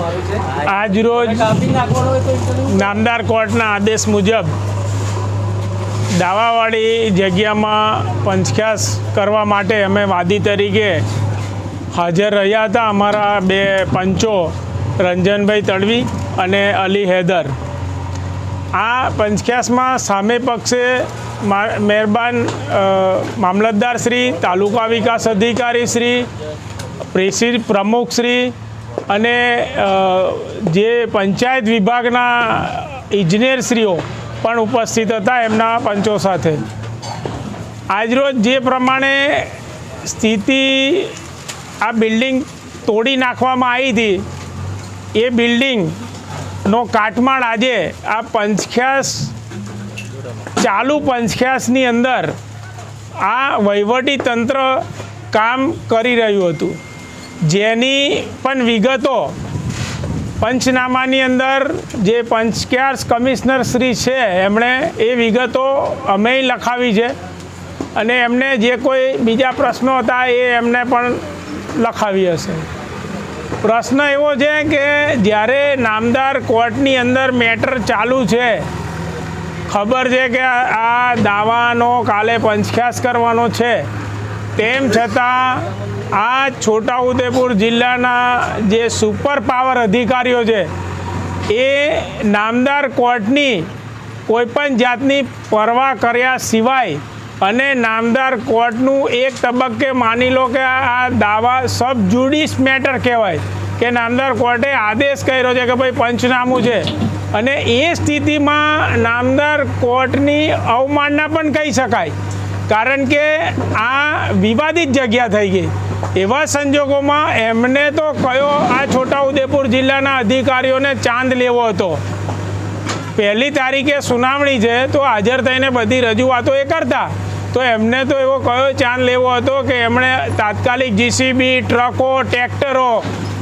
આજરોજ નામદાર કોર્ટના આદેશ મુજબ દાવાવાળી જગ્યામાં પંચખ્યાસ કરવા માટે અમે વાદી તરીકે હાજર રહ્યા હતા અમારા બે પંચો રંજનભાઈ તડવી અને અલી હૈદર. આ પંચખ્યાસમાં સામે પક્ષે મહેરબાન મામલતદાર શ્રી તાલુકા વિકાસ અધિકારી શ્રી પ્રેસી પ્રમુખ શ્રી અને જે પંચાયત વિભાગના ઇજનેરશ્રીઓ પણ ઉપસ્થિત હતા એમના પંચો સાથે. આજરોજ જે પ્રમાણે સ્થિતિ આ બિલ્ડિંગ તોડી નાખવામાં આવી હતી, એ બિલ્ડિંગનો કાટમાળ આજે આ પંચખ્યાસ, ચાલુ પંચખ્યાસની અંદર આ વહીવટી તંત્ર કામ કરી રહ્યું હતું. જેની પણ વિગતો પંચનામાની અંદર જે પંચખ્યાસ કમિશનર શ્રી છે, એમણે એ વિગતો અમે લખાવી છે અને એમને જે કોઈ બીજા પ્રશ્નો હતા એ એમને પણ લખાવી હશે. પ્રશ્ન એવો છે કે જ્યારે નામદાર કોર્ટની અંદર મેટર ચાલુ છે, ખબર છે કે આ દાવાનો કાલે પંચખ્યાસ કરવાનો છે. તેમ છતાં આ છોટાઉદેપુર જિલ્લાના જે સુપર પાવર અધિકારીઓ છે, એ નામદાર કોર્ટની કોઈપણ જાતની પરવા કર્યા સિવાય અને નામદાર કોર્ટનું એક તબક્કે માની લો કે આ દાવા સબ જુડિસ મેટર કહેવાય, કે નામદાર કોર્ટે આદેશ કર્યો છે કે ભાઈ પંચનામું છે. અને એ સ્થિતિમાં નામદાર કોર્ટની અવમાનના પણ કહી શકાય. કારણ કે આ વિવાદિત જગ્યા થઈ ગઈ. એવા સંજોગોમાં એમને તો કયો આ છોટાઉદેપુર જિલ્લાના અધિકારીઓને ચાંદ લેવો હતો? પહેલી તારીખે સુનાવણી છે, તો હાજર થઈને બધી રજૂઆતો એ કરતા. તો એમને તો એવો કયો ચાંદ લેવો હતો કે એમણે તાત્કાલિક જીસીબી ટ્રકો, ટ્રેક્ટરો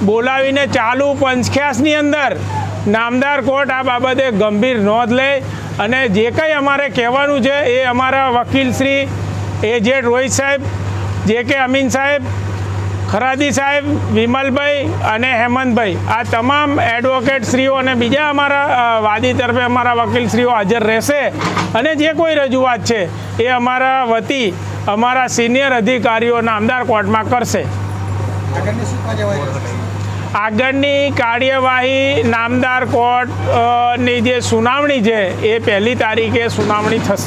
બોલાવીને ચાલુ પંચખ્યાસની અંદર નામદાર કોર્ટ આ બાબતે ગંભીર નોંધ લે અને જે કંઈ અમારે કહેવાનું છે એ અમારા વકીલ શ્રી એ જે રોહિત સાહેબ, જે કે અમીન સાહેબ, ખરાદી સાહેબ, વિમલભાઈ અને હેમંતભાઈ, આ તમામ એડવોકેટ શ્રીઓ અને બીજા અમારા વાદી તરફે અમારા વકીલશ્રીઓ હાજર રહેશે. અને જે કોઈ રજૂઆત છે એ અમારા વતી, અમારા સિનિયર અધિકારીઓ નામદાર કોર્ટમાં કરશે. આગળની કાર્યવાહી નામદાર કોર્ટની જે સુનાવણી છે એ પહેલી તારીખે સુનાવણી થશે.